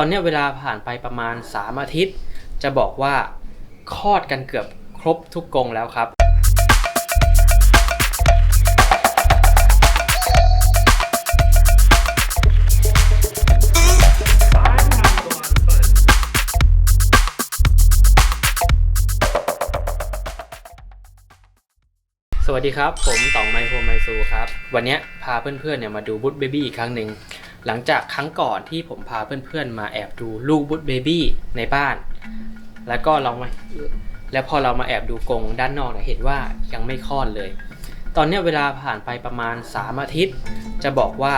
ตอนนี้เวลาผ่านไปประมาณ 3 อาทิตย์ จะบอกว่าคลอดกันเกือบครบทุกกรงแล้วครับ สวัสดีครับ ผมต๋องไมโครไมซูครับ วันนี้พาเพื่อนๆเนี่ยมาดูบุ๊ b เบบี้อีกครั้งหนึ่ง หลังจากครั้งก่อนที่ผมพาเพื่อนๆมาแอบดูลูกบุ๊ b เบบี้ในบ้าน แล้วก็เรามาแล้วพอเรามาแอบดูกรงด้านนอกเนี่ยเห็นว่ายังไม่คลอดเลย ตอนเนี้ยเวลาผ่านไปประมาณ 3 อาทิตย์ จะบอกว่า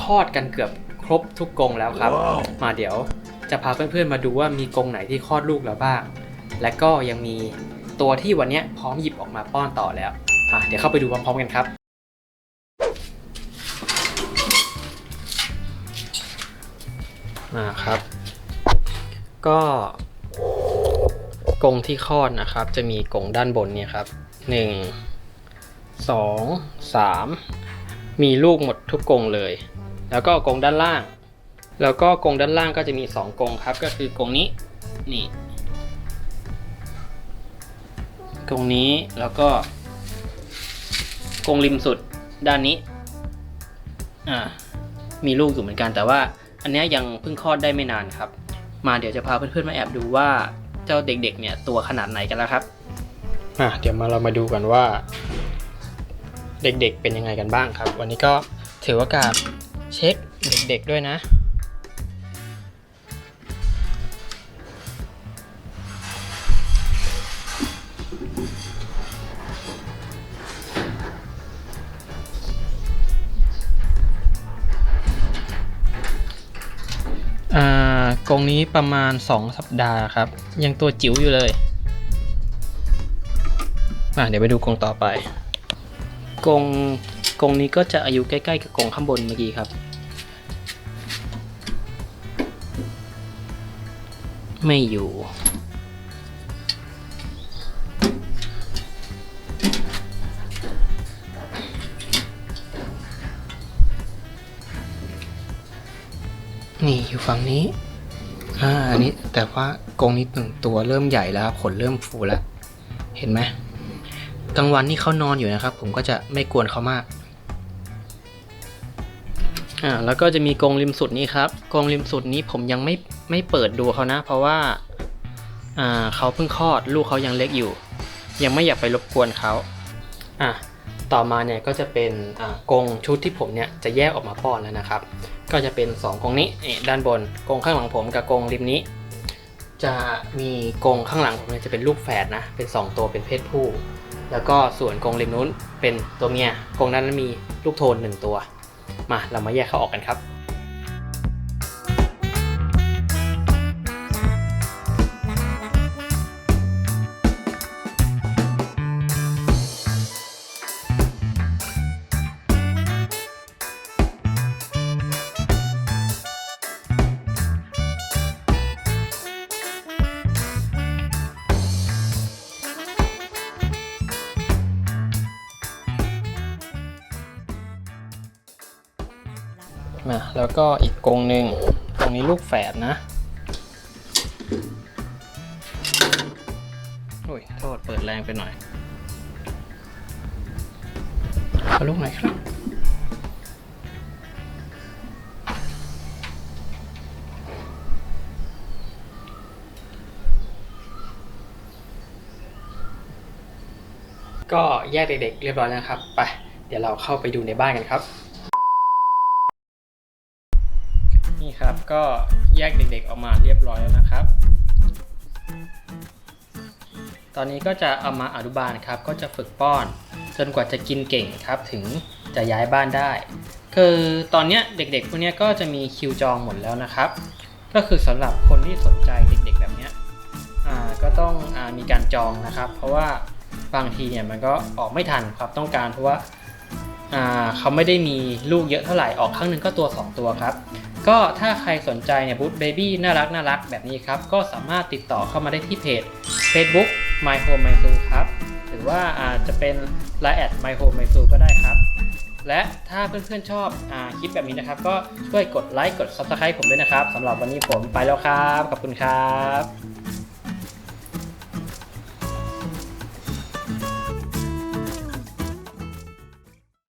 คลอดกันเกือบครบทุกกรงแล้วครับมาเดี๋ยวจะพาเพื่อนๆมาดูว่ามีกรงไหนที่คลอดลูกแล้วบ้าง และก็ยังมีตัวที่วันเนี้ยพร้อมหยิบออกมาป้อนต่อแล้วอะเดี๋ยวเข้าไปดูพร้อมๆกันครับ อ่าครับ ก็กรงที่คลอดนะครับ จะมีกรงด้านบนเนี่ยครับหนึ่งสองสามมีลูกหมดทุกกรงเลย แล้วก็กรงด้านล่าง แล้วก็กรงด้านล่างก็จะมีสองกรงครับ ก็คือกรงนี้นี่ตรงนี้แล้วก็กรงริมสุดด้านนี้อ่ามีลูกอยู่เหมือนกันแต่ว่า อันนี้ยังเพิ่งคลอดได้ไม่นานครับ มาเดี๋ยวจะพาเพื่อนๆมาแอบดูว่าเจ้าเด็กๆ เนี่ยตัวขนาดไหนกันแล้วครับอ่าเดี๋ยวมาเรามาดูกันว่า เด็กๆเป็นยังไงกันบ้างครับ วันนี้ก็ถือโอกาสเช็คเด็กๆด้วยนะ กรงนี้ประมาณ 2 สัปดาห์ครับ ยังตัวจิ๋วอยู่เลยอะเดี๋ยวไปดูกรงต่อไป กรงกรงนี้ก็จะอายุใกล้ๆกับกรงข้างบนเมื่อกี้ครับ ไม่อยู่ นี่อยู่ฝั่งนี้ อ่าอันนี้แต่ว่ากรงนี้หนึ่งตัวเริ่มใหญ่แล้วครับขนเริ่มฟูแล้ว เห็นไหมกลางวันนี่เขานอนอยู่นะครับ ผมก็จะไม่กวนเขามากอ่าแล้วก็จะมีกรงริมสุดนี้ครับกรงริมสุดนี้ผมยังไม่ไม่เปิดดูเขานะ เพราะว่าอ่าเขาเพิ่งคลอดลูกเขายังเล็กอยู่ ยังไม่อยากไปรบกวนเขาอะ ต่อมาเนี่ยก็จะเป็นกรงชุดที่ผมเนี่ยจะแยกออกมาป้อนแล้วนะครับ ก็จะเป็น 2กรงนี้ด้านบนกรงข้างหลังผมกับกรงริมนี้ จะมีกรงข้างหลังผมเนี่ยจะเป็นลูกแฝดนะเป็น 2 ตัวเป็นเพศผู้ แล้วก็ส่วนกรงริมนู้นเป็นตัวเมียกรงนั้นมีลูกโทน 1 ตัว มาเรามาแยกเขาออกกันครับ มาแล้วก็อีกกรงหนึ่งตรงนี้ลูกแฝดนะโอ้ยโทษเปิดแรงไปหน่อยขอลูกไหนครับก็แยกเด็กๆเรียบร้อยแล้วครับ ไป เดี๋ยวเราเข้าไปดูในบ้านกันครับ นี่ครับก็แยกเด็กๆออกมาเรียบร้อยแล้วนะครับ ตอนนี้ก็จะเอามาอนุบาลครับ ก็จะฝึกป้อน จนกว่าจะกินเก่งครับ ถึงจะย้ายบ้านได้ คือตอนนี้เด็กๆพวกนี้ก็จะมีคิวจองหมดแล้วนะครับ ก็คือสำหรับคนที่สนใจเด็กๆแบบนี้ก็ต้องอมีการจองนะครับ เพราะว่าบางทีเนี่ยมันก็ออกไม่ทันครับต้องการเพราะว่า เขาไม่ได้มีลูกเยอะเท่าไหร่ออกครั้งหนึ่งก็ตัว 2 ตัวครับ ก็ถ้าใครสนใจเนี่ยบูธเบบี้น่ารักน่ารักแบบนี้ครับ ก็สามารถติดต่อเข้ามาได้ที่เพจ Facebook My Home My Zoo ครับ หรือว่าอาจจะเป็น Line แอด My Home My Zoo ก็ได้ครับ และถ้าเพื่อนๆชอบอคลิปแบบนี้นะครับ ก็ช่วยกดไลค์กด Subscribe ผมด้วยนะครับสำหรับวันนี้ผมไปแล้วครับ ขอบคุณครับ